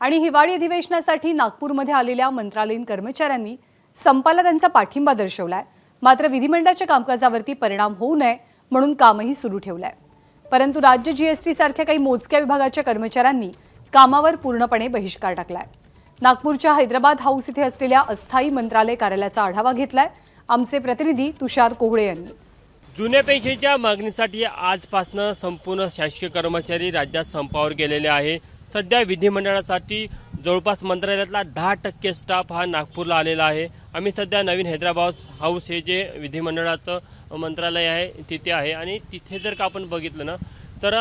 आणि हिवाळी अधिवेशनासाठी नागपूरमध्ये आलेल्या मंत्रालयीन कर्मचाऱ्यांनी संपाला त्यांचा पाठिंबा दर्शवलाय. मात्र विधिमंडळाच्या कामकाजावरती परिणाम होऊ नये म्हणून कामही सुरू ठेवलंय. परंतु राज्य जीएसटी सारख्या काही मोजक्या विभागाच्या कर्मचाऱ्यांनी कामावर पूर्णपणे बहिष्कार टाकलाय. नागपूरच्या हैदराबाद हाऊस इथे असलेल्या अस्थायी मंत्रालय कार्यालयाचा आढावा घेतलाय आमचे प्रतिनिधी तुषार कोहळे यांनी. जुन्या पेन्शनच्या मागणीसाठी आजपासून संपूर्ण शासकीय कर्मचारी राज्यात संपावर गेलेले आहे. सध्या विधिमंडळासाठी जवळपास मंत्रालयातला दहा टक्के स्टाफ हा नागपूरला आलेला आहे. आम्ही सध्या नवीन हैदराबाद हाऊस हे जे विधिमंडळाचं मंत्रालय आहे तिथे आहे. आणि तिथे जर का आपण बघितलं ना तर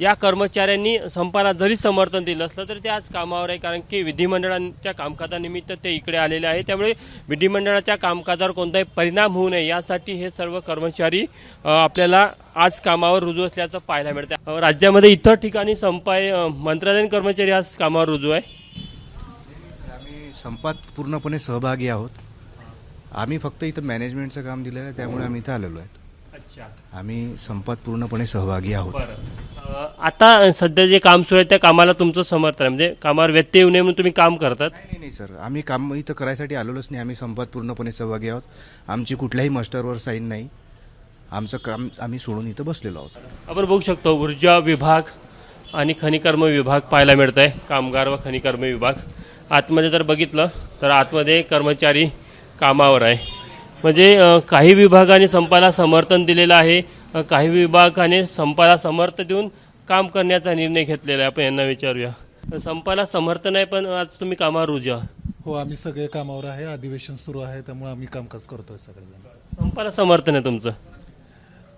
या कर्मचाऱ्यांनी संपाला जरी समर्थन दिलं असलं तर ते आज कामावर आहे. कारण की विधिमंडळाच्या कामकाजानिमित्त ते इकडे आलेले आहे. त्यामुळे विधिमंडळाच्या कामकाजावर कोणताही परिणाम होऊ नये यासाठी हे सर्व कर्मचारी आपल्याला आज कामावर रुजू असल्याचं पाहायला मिळतं राज्यामध्ये इतर ठिकाणी संप आहे अ, मंत्रालयीन कर्मचारी आज कामावर रुजू आहे. आम्ही संपात पूर्णपणे सहभागी आहोत. आम्ही फक्त इथं मॅनेजमेंटचं काम दिलं आहे त्यामुळे आम्ही इथं आलेलो आहे अच्छा. आम्ही संपात पूर्णपणे सहभागी आहोत. आता सध्या जे काम सुरू आहे त्या कामाला तुमचं समर्थन आहे. म्हणजे कामावर व्यत्यय येऊ नये म्हणून तुम्ही काम करतात? नाही नाही सर. आम्ही काम इथं करायसाठी आलेलोच नाही. आम्ही संपात पूर्णपणे सहभागी आहोत. आमची कुठल्याही मास्टरवर साईन नाही. आमचं काम आम्ही सोडून इथं बसलेलो आहोत. आपण बघू शकतो ऊर्जा विभाग आणि खनिकर्म विभाग पाहायला मिळत आहे कामगार व खनिकर्म विभाग. आतमध्ये जर बघितलं तर आतमध्ये कर्मचारी कामावर आहे. म्हणजे काही विभागाने संपाला समर्थन दिलेलं आहे काही विभागाने संपाला समर्थ देऊन काम करण्याचा निर्णय घेतलेला आहे. आपण यांना विचारूया. संपाला समर्थन आहे पण आज तुम्ही कामावर रुजा हो आम्ही सगळे कामावर आहे अधिवेशन सुरू आहे त्यामुळे आम्ही कामकाज करतोय सगळेजण. संपाला समर्थन आहे तुमचं?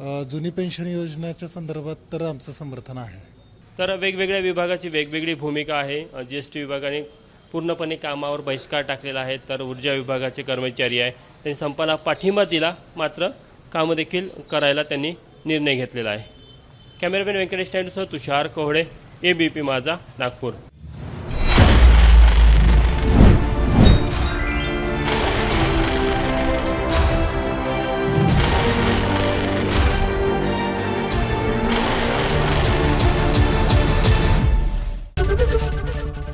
जुनी पेन्शन योजनेच्या संदर्भात तर आमचं समर्थन आहे. तर वेगवेगळ्या विभागाची वेगवेगळी भूमिका आहे. जी एस टी विभागाने पूर्णपणे कामावर बहिष्कार टाकलेला आहे. तर ऊर्जा विभागाचे कर्मचारी आहे. त्यांनी संपाला पाठिंबा दिला. मात्र कामं देखील करायला त्यांनी निर्णय घेतलेला आहे. Cameraman Venkatesh नायडूसह Tushar Kohale A B P माझा नागपूर.